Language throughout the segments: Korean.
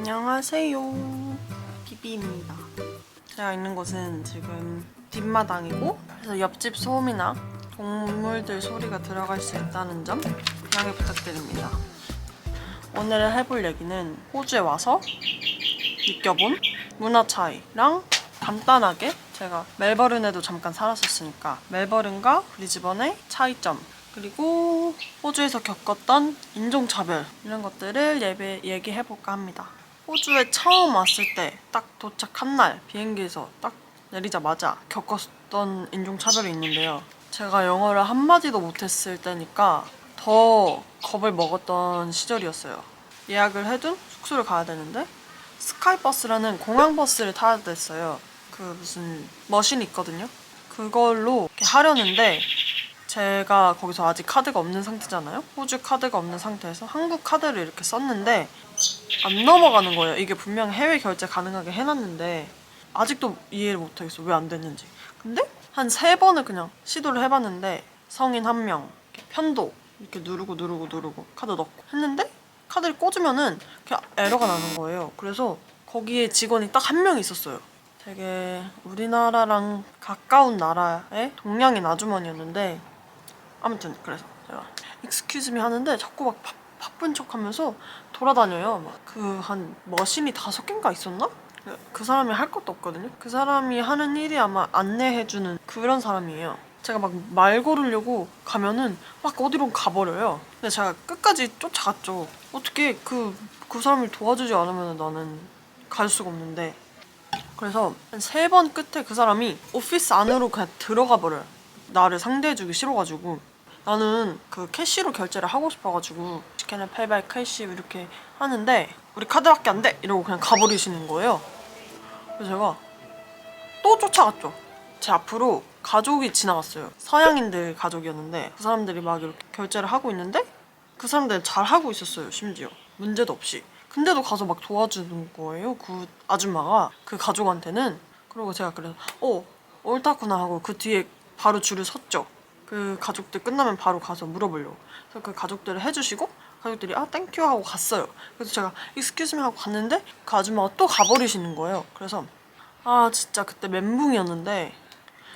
안녕하세요. 비비입니다. 제가 있는 곳은 지금 뒷마당이고 그래서 옆집 소음이나 동물들 소리가 들어갈 수 있다는 점 양해 부탁드립니다. 오늘 해볼 얘기는 호주에 와서 느껴본 문화 차이랑 간단하게 제가 멜버른에도 잠깐 살았었으니까 멜버른과 브리즈번의 차이점 그리고 호주에서 겪었던 인종차별 이런 것들을 예배, 얘기해볼까 합니다. 호주에 처음 왔을 때 딱 도착한 날 비행기에서 딱 내리자마자 겪었던 인종차별이 있는데요. 제가 영어를 한마디도 못했을 때니까 더 겁을 먹었던 시절이었어요. 예약을 해둔 숙소를 가야 되는데 스카이버스라는 공항버스를 타야 됐어요. 그 무슨 머신이 있거든요. 그걸로 이렇게 하려는데 제가 거기서 아직 카드가 없는 상태잖아요. 호주 카드가 없는 상태에서 한국 카드를 이렇게 썼는데 안 넘어가는 거예요. 이게 분명 해외 결제 가능하게 해놨는데 아직도 이해를 못하겠어. 왜 안 됐는지. 근데 한 세 번을 그냥 시도를 해봤는데 성인 한 명, 편도 이렇게 누르고 누르고 누르고 카드 넣고 했는데 카드를 꽂으면은 그냥 에러가 나는 거예요. 그래서 거기에 직원이 딱 한 명 있었어요. 되게 우리나라랑 가까운 나라의 동양인 아주머니였는데 아무튼 그래서 제가 익스큐즈미 하는데 자꾸 막 바, 바쁜 척하면서 돌아다녀요. 막그한 머신이 다섯 개인가 있었나? 그- 그 사람이 할 것도 없거든요. 그 사람이 하는 일이 아마 안내해주는 그런 사람이에요. 제가 막 말 걸으려고 가면은 막 어디로 가버려요. 근데 제가 끝까지 쫓아갔죠. 어떻게 그, 그 사람을 도와주지 않으면 나는 갈 수가 없는데. 그래서 한 세 번 끝에 그 사람이 오피스 안으로 그냥 들어가 버려요. 나를 상대해주기 싫어가지고 나는 그 캐시로 결제를 하고 싶어가지고 스캔을 페이바이 캐시 이렇게 하는데 우리 카드밖에 안 돼 이러고 그냥 가버리시는 거예요. 그래서 제가 또 쫓아갔죠. 제 앞으로 가족이 지나갔어요. 서양인들 가족이었는데 그 사람들이 막 이렇게 결제를 하고 있는데 그 사람들 잘 하고 있었어요. 심지어 문제도 없이. 근데도 가서 막 도와주는 거예요. 그 아줌마가 그 가족한테는. 그리고 제가 그래서 어 옳다구나 하고 그 뒤에 바로 줄을 섰죠. 그 가족들 끝나면 바로 가서 물어보려고. 그래서 그 가족들을 해주시고 가족들이 아 땡큐 하고 갔어요. 그래서 제가 익스큐즈미 하고 갔는데 그 아줌마가 또 가버리시는 거예요. 그래서 아 진짜 그때 멘붕이었는데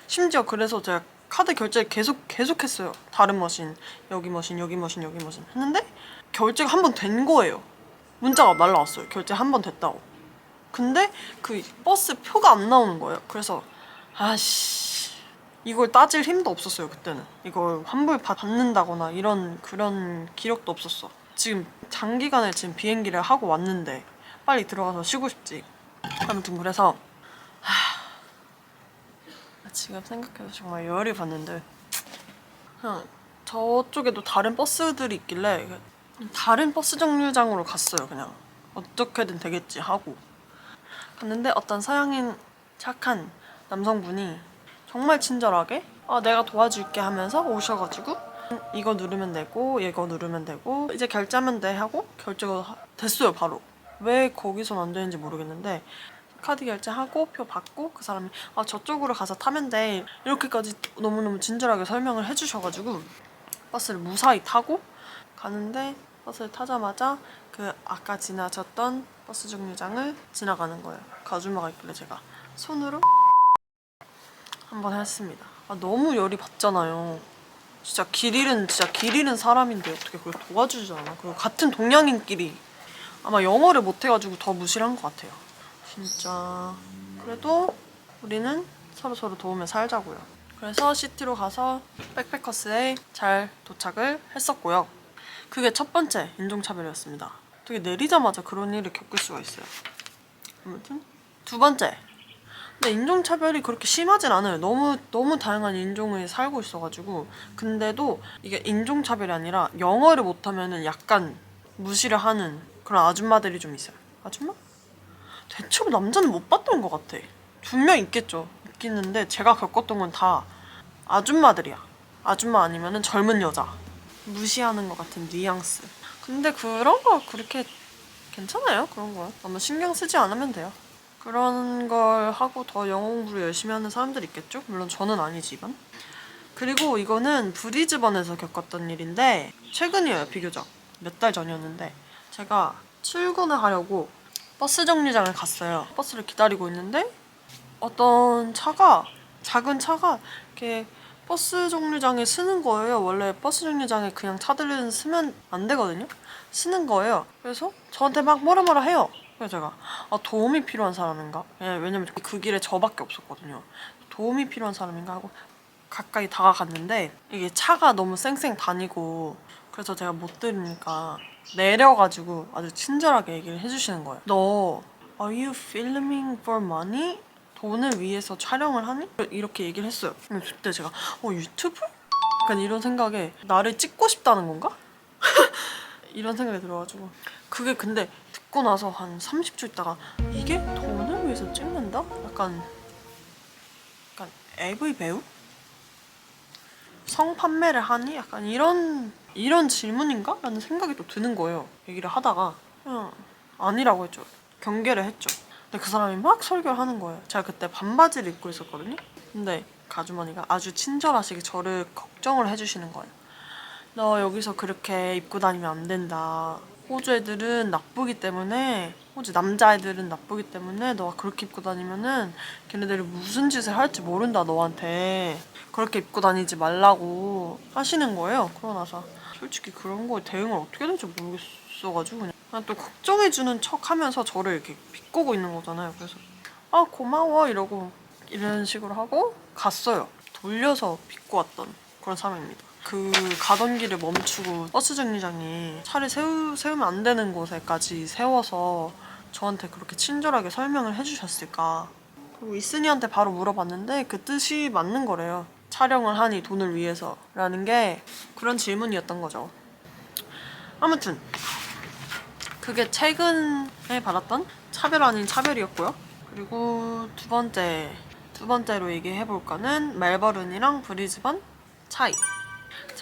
심지어 그래서 제가 카드 결제를 계속 계속 했어요. 다른 머신 여기 머신 여기 머신 여기 머신 했는데 결제가 한 번 된 거예요. 문자가 날라왔어요. 결제 한 번 됐다고. 근데 그 버스 표가 안 나오는 거예요. 그래서 아씨 이걸 따질 힘도 없었어요 그때는. 이걸 환불 받는다거나 이런 그런 기력도 없었어. 지금 장기간을 지금 비행기를 하고 왔는데 빨리 들어가서 쉬고 싶지. 아무튼 그래서 하... 지금 생각해도 정말 열이 받는데 저쪽에도 다른 버스들이 있길래 다른 버스 정류장으로 갔어요 그냥 어떻게든 되겠지 하고 갔는데 어떤 서양인 착한 남성분이 정말 친절하게 아, 내가 도와줄게 하면서 오셔가지고 이거 누르면 되고 이거 누르면 되고 이제 결제하면 돼 하고 결제가 하- 됐어요 바로 왜 거기선 안 되는지 모르겠는데 카드 결제하고 표 받고 그 사람이 아 저쪽으로 가서 타면 돼 이렇게까지 너무너무 친절하게 설명을 해주셔가지고 버스를 무사히 타고 가는데 버스를 타자마자 그 아까 지나쳤던 버스 정류장을 지나가는 거예요. 그 아줌마가 있길래 제가 손으로 한번 했습니다. 아, 너무 열이 받잖아요. 진짜 길 잃은 진짜 길 잃은 사람인데 어떻게 그걸 도와주지 않아? 그리고 같은 동양인끼리 아마 영어를 못해가지고 더 무시한 것 같아요. 진짜 그래도 우리는 서로 서로 도우며 살자고요. 그래서 시티로 가서 백패커스에 잘 도착을 했었고요. 그게 첫 번째 인종차별이었습니다. 되게 내리자마자 그런 일을 겪을 수가 있어요. 아무튼 두 번째. 근데 인종차별이 그렇게 심하진 않아요. 너무 너무 다양한 인종을 살고 있어가지고 근데도 이게 인종차별이 아니라 영어를 못하면은 약간 무시를 하는 그런 아줌마들이 좀 있어요. 아줌마? 대체로 남자는 못 봤던 것 같아. 분명 있겠죠. 있겠는데 제가 겪었던 건 다 아줌마들이야. 아줌마 아니면은 젊은 여자. 무시하는 것 같은 뉘앙스. 근데 그런 거 그렇게 괜찮아요. 그런 거 너무 신경 쓰지 않으면 돼요. 그런 걸 하고 더 영어 공부를 열심히 하는 사람들이 있겠죠. 물론 저는 아니지만. 그리고 이거는 브리즈번에서 겪었던 일인데 최근이에요 비교적 몇 달 전이었는데 제가 출근을 하려고 버스 정류장을 갔어요. 버스를 기다리고 있는데 어떤 차가 작은 차가 이렇게 버스 정류장에 쓰는 거예요. 원래 버스 정류장에 그냥 차들은 쓰면 안 되거든요. 쓰는 거예요. 그래서 저한테 막 뭐라 뭐라 해요. 그래서 제가 아, 도움이 필요한 사람인가? 예, 왜냐면 그 길에 저밖에 없었거든요. 도움이 필요한 사람인가 하고 가까이 다가갔는데 이게 차가 너무 쌩쌩 다니고 그래서 제가 못 들으니까 내려가지고 아주 친절하게 얘기를 해주시는 거예요. 너 Are you filming for money? 돈을 위해서 촬영을 하니? 이렇게 얘기를 했어요. 그때 제가 어 유튜브? 약간 이런 생각에 나를 찍고 싶다는 건가? 이런 생각이 들어가지고 그게 근데 듣고 나서 한 30초 있다가 이게 돈을 위해서 찍는다? 약간 약간 AV 배우? 성판매를 하니? 약간 이런 이런 질문인가? 라는 생각이 또 드는 거예요. 얘기를 하다가 그냥 아니라고 했죠. 경계를 했죠. 근데 그 사람이 막 설교를 하는 거예요. 제가 그때 반바지를 입고 있었거든요. 근데 그 아주머니가 아주 친절하시게 저를 걱정을 해주시는 거예요. 너 여기서 그렇게 입고 다니면 안 된다. 호주 애들은 나쁘기 때문에 호주 남자애들은 나쁘기 때문에 너가 그렇게 입고 다니면은 걔네들이 무슨 짓을 할지 모른다 너한테 그렇게 입고 다니지 말라고 하시는 거예요. 그러고 나서 솔직히 그런 거에 대응을 어떻게 될지 모르겠어가지고 그냥, 그냥 또 걱정해주는 척 하면서 저를 이렇게 비꼬고 있는 거잖아요. 그래서 아 고마워 이러고 이런 식으로 하고 갔어요. 돌려서 비꼬았던 그런 사람입니다. 그 가던 길을 멈추고 버스 정류장에 차를 세우, 세우면 안 되는 곳에까지 세워서 저한테 그렇게 친절하게 설명을 해주셨을까. 그리고 이순이한테 바로 물어봤는데 그 뜻이 맞는 거래요. 촬영을 하니 돈을 위해서라는 게 그런 질문이었던 거죠. 아무튼 그게 최근에 받았던 차별 아닌 차별이었고요. 그리고 두 번째 두 번째로 얘기해 볼 거는 멜버른이랑 브리즈번 차이.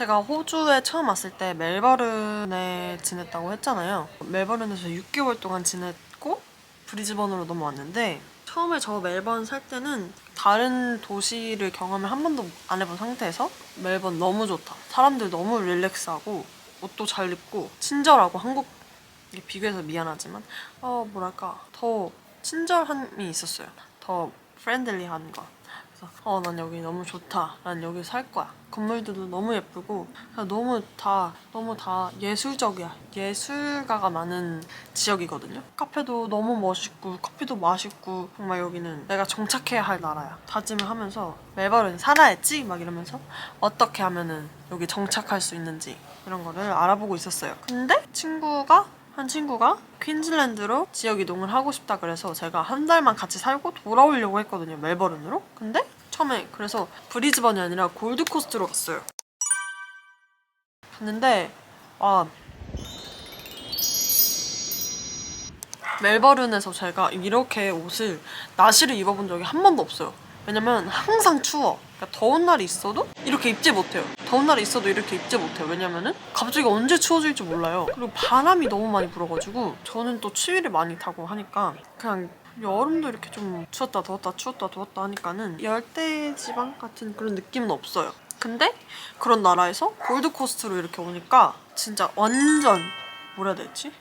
제가 호주에 처음 왔을 때 멜버른에 지냈다고 했잖아요. 멜버른에서 6개월 동안 지냈고 브리즈번으로 넘어왔는데 처음에 저 멜번 살 때는 다른 도시를 경험을 한 번도 안 해본 상태에서 멜번 너무 좋다. 사람들 너무 릴렉스하고 옷도 잘 입고 친절하고 한국 비교해서 미안하지만 어 뭐랄까 더 친절함이 있었어요. 더 프렌들리한 거. 그래서 어난 여기 너무 좋다. 난 여기 살 거야. 건물들도 너무 예쁘고 그냥 너무 다 너무 다 예술적이야. 예술가가 많은 지역이거든요. 카페도 너무 멋있고 커피도 맛있고 정말 여기는 내가 정착해야 할 나라야. 다짐을 하면서 멜버른 살아야지 막 이러면서 어떻게 하면은 여기 정착할 수 있는지 이런 거를 알아보고 있었어요. 근데 친구가 한 친구가 퀸즐랜드로 지역 이동을 하고 싶다 그래서 제가 한 달만 같이 살고 돌아오려고 했거든요 멜버른으로. 근데 처음에 그래서 브리즈번이 아니라 골드코스트로 갔어요. 갔는데 아 멜버른에서 제가 이렇게 옷을 나시를 입어본 적이 한 번도 없어요 왜냐면 항상 추워. 그러니까 더운 날이 있어도 이렇게 입지 못해요. 더운 날이 있어도 이렇게 입지 못해요. 왜냐면은 갑자기 언제 추워질지 몰라요. 그리고 바람이 너무 많이 불어가지고 저는 또 추위를 많이 타고 하니까 그냥 여름도 이렇게 좀 추웠다 더웠다 추웠다 더웠다 하니까는 열대 지방 같은 그런 느낌은 없어요. 근데 그런 나라에서 골드코스트로 이렇게 오니까 진짜 완전 뭐라 해야 되지?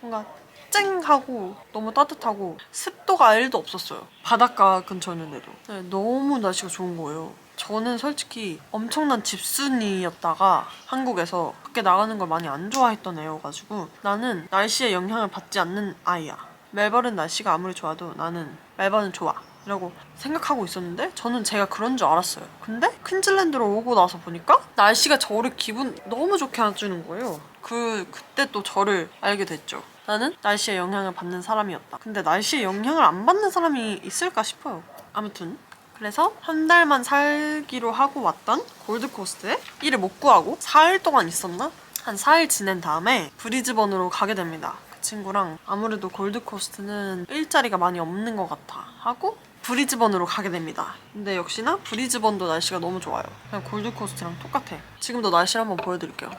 뭔가 쨍하고 너무 따뜻하고 습도가 1도 없었어요. 바닷가 근처였는데도. 네, 너무 날씨가 좋은 거예요. 저는 솔직히 엄청난 집순이였다가 한국에서 밖에 나가는 걸 많이 안 좋아했던 애여가지고 나는 날씨에 영향을 받지 않는 아이야. 멜버른 날씨가 아무리 좋아도 나는 멜버른 좋아. 이라고 생각하고 있었는데 저는 제가 그런 줄 알았어요. 근데 퀸즐랜드로 오고 나서 보니까 날씨가 저를 기분 너무 좋게 해주는 거예요. 그 그때 또 저를 알게 됐죠. 나는 날씨에 영향을 받는 사람이었다. 근데 날씨에 영향을 안 받는 사람이 있을까 싶어요. 아무튼 그래서 한 달만 살기로 하고 왔던 골드코스트에 일을 못 구하고 4일 동안 있었나? 한 4일 지낸 다음에 브리즈번으로 가게 됩니다. 그 친구랑 아무래도 골드코스트는 일자리가 많이 없는 것 같아 하고 브리즈번으로 가게 됩니다. 근데 역시나 브리즈번도 날씨가 너무 좋아요. 그냥 골드코스트랑 똑같아. 지금도 날씨를 한번 보여드릴게요.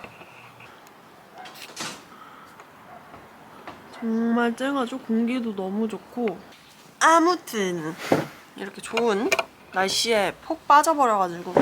정말 쨍하죠? 공기도 너무 좋고 아무튼 이렇게 좋은 날씨에 폭 빠져버려가지고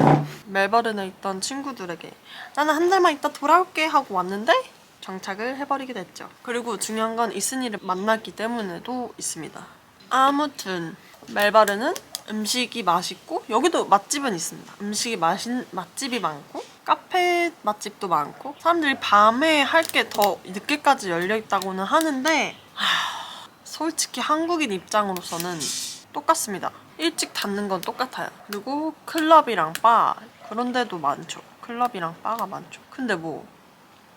멜버른에 있던 친구들에게 나는 한 달만 있다 돌아올게 하고 왔는데 정착을 해버리게 됐죠. 그리고 중요한 건 이슨이를 만났기 때문에도 있습니다. 아무튼 멜바르는 음식이 맛있고 여기도 맛집은 있습니다. 음식이 맛있 맛집이 많고 카페 맛집도 많고 사람들이 밤에 할 게 더 늦게까지 열려 있다고는 하는데 하, 솔직히 한국인 입장으로서는 똑같습니다. 일찍 닫는 건 똑같아요. 그리고 클럽이랑 바 그런 데도 많죠. 클럽이랑 바가 많죠. 근데 뭐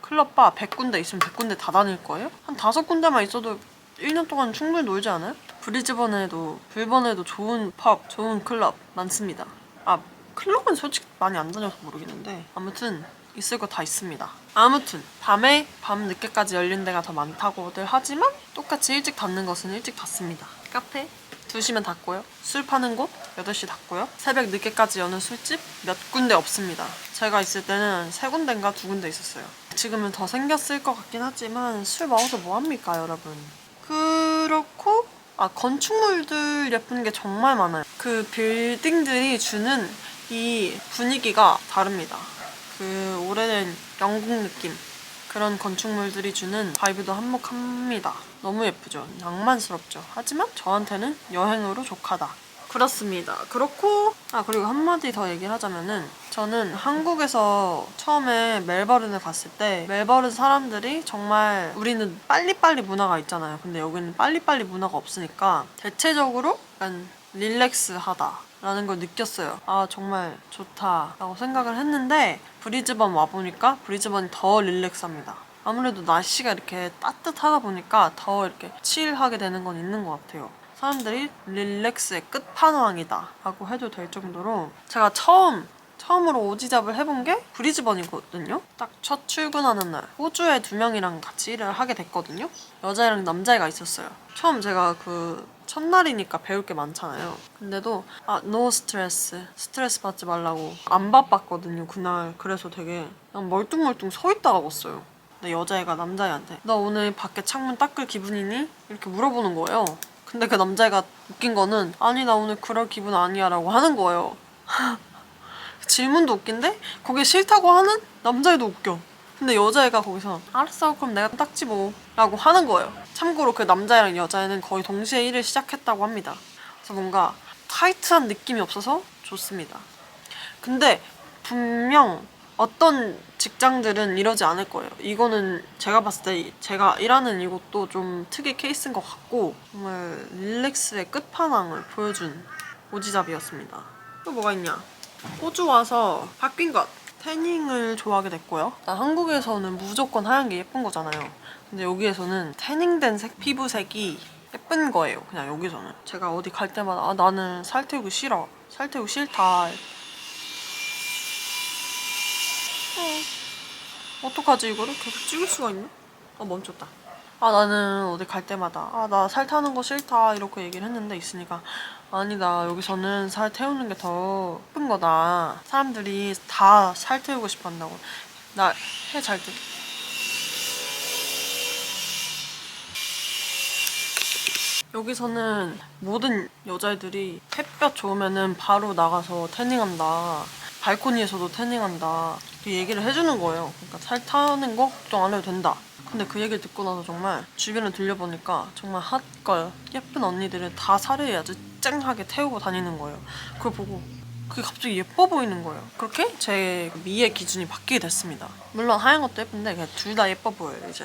클럽 바 100군데 있으면 100군데 다 다닐 거예요? 한 다섯 군데만 있어도 1년 동안 충분히 놀지 않아요? 브리즈번에도 불번에도 좋은 펍, 좋은 클럽 많습니다. 아 클럽은 솔직히 많이 안 다녀서 모르겠는데 아무튼 있을 거 다 있습니다. 아무튼 밤에 밤 늦게까지 열린 데가 더 많다고들 하지만 똑같이 일찍 닫는 것은 일찍 닫습니다. 카페 2시면 닫고요. 술 파는 곳 8시 닫고요. 새벽 늦게까지 여는 술집 몇 군데 없습니다. 제가 있을 때는 세 군데인가 두 군데 있었어요. 지금은 더 생겼을 것 같긴 하지만 술 먹어서 뭐합니까 여러분. 그렇고 아 건축물들 예쁜 게 정말 많아요. 그 빌딩들이 주는 이 분위기가 다릅니다. 그 오래된 영국 느낌 그런 건축물들이 주는 바이브도 한몫합니다. 너무 예쁘죠? 낭만스럽죠? 하지만 저한테는 여행으로 족하다. 그렇습니다. 그렇고 아 그리고 한마디 더 얘기를 하자면은 저는 한국에서 처음에 멜버른을 갔을 때 멜버른 사람들이 정말 우리는 빨리빨리 문화가 있잖아요. 근데 여기는 빨리빨리 문화가 없으니까 대체적으로 약간 릴렉스하다 라는 걸 느꼈어요. 아 정말 좋다 라고 생각을 했는데 브리즈번 와 보니까 브리즈번이 더 릴렉스합니다. 아무래도 날씨가 이렇게 따뜻하다 보니까 더 이렇게 칠하게 되는 건 있는 것 같아요. 사람들이 릴렉스의 끝판왕이다 라고 해도 될 정도로 제가 처음 처음으로 오지잡을 해본 게 브리즈번이거든요. 딱 첫 출근하는 날 호주에 두 명이랑 같이 일을 하게 됐거든요. 여자애랑 남자애가 있었어요. 처음 제가 그 첫날이니까 배울 게 많잖아요. 근데도 아, no 스트레스. 스트레스 받지 말라고 안 바빴거든요, 그날. 그래서 되게 그냥 멀뚱멀뚱 서 있다가 왔어요. 근데 여자애가 남자애한테 너 오늘 밖에 창문 닦을 기분이니? 이렇게 물어보는 거예요. 근데 그 남자애가 웃긴 거는 아니 나 오늘 그럴 기분 아니야 라고 하는 거예요. 질문도 웃긴데 거기에 싫다고 하는 남자애도 웃겨. 근데 여자애가 거기서 알았어 그럼 내가 닦지 뭐 라고 하는 거예요. 참고로 그 남자애랑 여자애는 거의 동시에 일을 시작했다고 합니다. 그래서 뭔가 타이트한 느낌이 없어서 좋습니다. 근데 분명 어떤 직장들은 이러지 않을 거예요. 이거는 제가 봤을 때 제가 일하는 이곳도 좀 특이 케이스인 것 같고 정말 릴렉스의 끝판왕을 보여준 오지잡이었습니다. 또 뭐가 있냐? 호주 와서 바뀐 것 태닝을 좋아하게 됐고요. 나 한국에서는 무조건 하얀 게 예쁜 거잖아요. 근데 여기에서는 태닝된 색 피부색이 예쁜 거예요. 그냥 여기서는 제가 어디 갈 때마다 아, 나는 살 태우기 싫어. 살 태우기 싫다. 어. 어떡하지 이거를 계속 찍을 수가 있나? 아 멈췄다. 아 나는 어디 갈 때마다 아 나 살 타는 거 싫다 이렇게 얘기를 했는데 있으니까 아니다 여기서는 살 태우는 게 더 예쁜 거다. 사람들이 다 살 태우고 싶어 한다고. 나 해 잘 때. 여기서는 모든 여자애들이 햇볕 좋으면은 바로 나가서 태닝한다. 발코니에서도 태닝한다. 그 얘기를 해주는 거예요. 그러니까 살 타는 거 걱정 안 해도 된다. 근데 그 얘기를 듣고 나서 정말 주변을 들려보니까 정말 핫걸 예쁜 언니들은 다 살을 아주 쨍하게 태우고 다니는 거예요. 그걸 보고 그게 갑자기 예뻐 보이는 거예요. 그렇게 제 미의 기준이 바뀌게 됐습니다. 물론 하얀 것도 예쁜데 그냥 둘 다 예뻐 보여요 이제.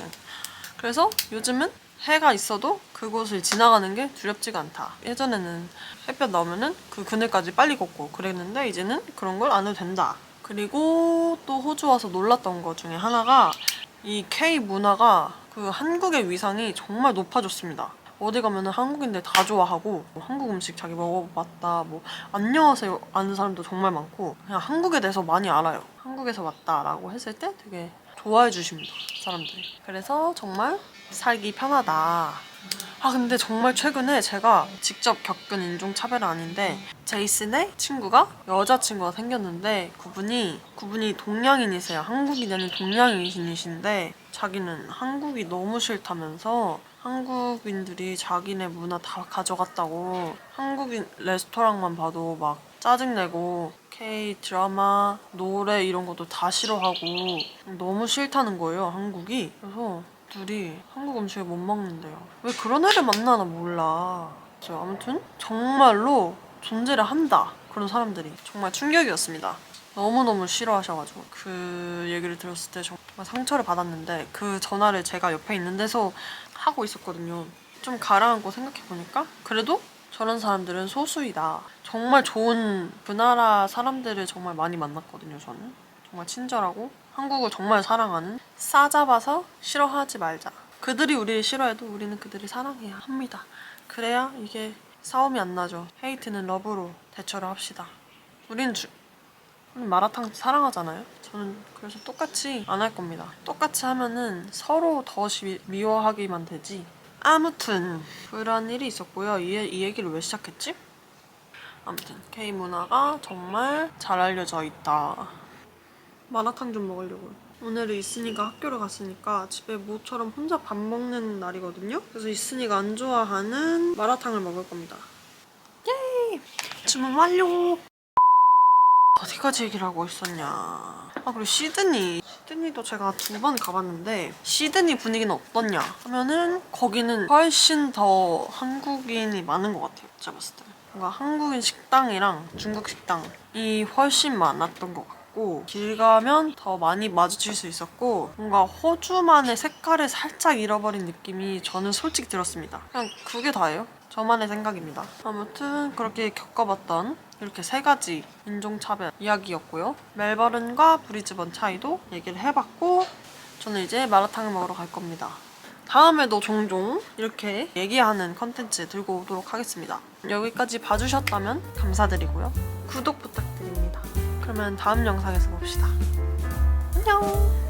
그래서 요즘은 해가 있어도 그곳을 지나가는 게 두렵지가 않다. 예전에는 햇볕 나오면은 그 그늘까지 빨리 걷고 그랬는데 이제는 그런 걸 안 해도 된다. 그리고 또 호주 와서 놀랐던 것 중에 하나가 이 K 문화가 그 한국의 위상이 정말 높아졌습니다. 어디 가면은 한국인들 다 좋아하고 뭐 한국 음식 자기 먹어봤다 뭐 안녕하세요 아는 사람도 정말 많고 그냥 한국에 대해서 많이 알아요. 한국에서 왔다라고 했을 때 되게 좋아해 주십니다 사람들이. 그래서 정말 살기 편하다. 아 근데 정말 최근에 제가 직접 겪은 인종차별은 아닌데 제이슨의 친구가 여자친구가 생겼는데 그분이 그분이 동양인이세요 한국인이 아닌 동양인이신데 자기는 한국이 너무 싫다면서 한국인들이 자기네 문화 다 가져갔다고 한국인 레스토랑만 봐도 막 짜증내고 K 드라마, 노래 이런 것도 다 싫어하고 너무 싫다는 거예요 한국이. 그래서 둘이 한국 음식을 못 먹는데요. 왜 그런 애를 만나나 몰라. 그래서 아무튼 정말로 존재를 한다 그런 사람들이 정말 충격이었습니다. 너무너무 싫어하셔가지고 그 얘기를 들었을 때 정말 상처를 받았는데 그 전화를 제가 옆에 있는 데서 하고 있었거든요. 좀 가라앉고 생각해보니까 그래도 저런 사람들은 소수이다. 정말 좋은 그 나라 사람들을 정말 많이 만났거든요, 저는. 정말 친절하고 한국을 정말 사랑하는 싸잡아서 싫어하지 말자. 그들이 우리를 싫어해도 우리는 그들을 사랑해야 합니다. 그래야 이게 싸움이 안 나죠. 헤이트는 러브로 대처를 합시다. 우리는 주, 마라탕 사랑하잖아요. 저는 그래서 똑같이 안 할 겁니다. 똑같이 하면은 서로 더 시- 미워하기만 되지. 아무튼 그런 일이 있었고요. 이, 이 얘기를 왜 시작했지? 아무튼 K 문화가 정말 잘 알려져 있다. 마라탕 좀 먹으려고요. 오늘은 이순이가 학교를 갔으니까 집에 모처럼 혼자 밥 먹는 날이거든요. 그래서 이순이가 안 좋아하는 마라탕을 먹을 겁니다. 예! 주문 완료! 어디까지 얘기를 하고 있었냐. 아, 그리고 시드니. 시드니도 제가 두 번 가봤는데, 시드니 분위기는 어떻냐 하면은, 거기는 훨씬 더 한국인이 많은 것 같아요. 제가 봤을 때. 뭔가 한국인 식당이랑 중국 식당이 훨씬 많았던 것 같 고, 길 가면 더 많이 마주칠 수 있었고, 뭔가 호주만의 색깔을 살짝 잃어버린 느낌이 저는 솔직히 들었습니다. 그냥 그게 다예요. 저만의 생각입니다. 아무튼 그렇게 겪어봤던 이렇게 세 가지 인종차별 이야기였고요. 멜버른과 브리즈번 차이도 얘기를 해봤고 저는 이제 마라탕을 먹으러 갈 겁니다. 다음에도 종종 이렇게 얘기하는 컨텐츠 들고 오도록 하겠습니다. 여기까지 봐주셨다면 감사드리고요. 구독 부탁드립니다. 그러면 다음 영상에서 봅시다. 안녕!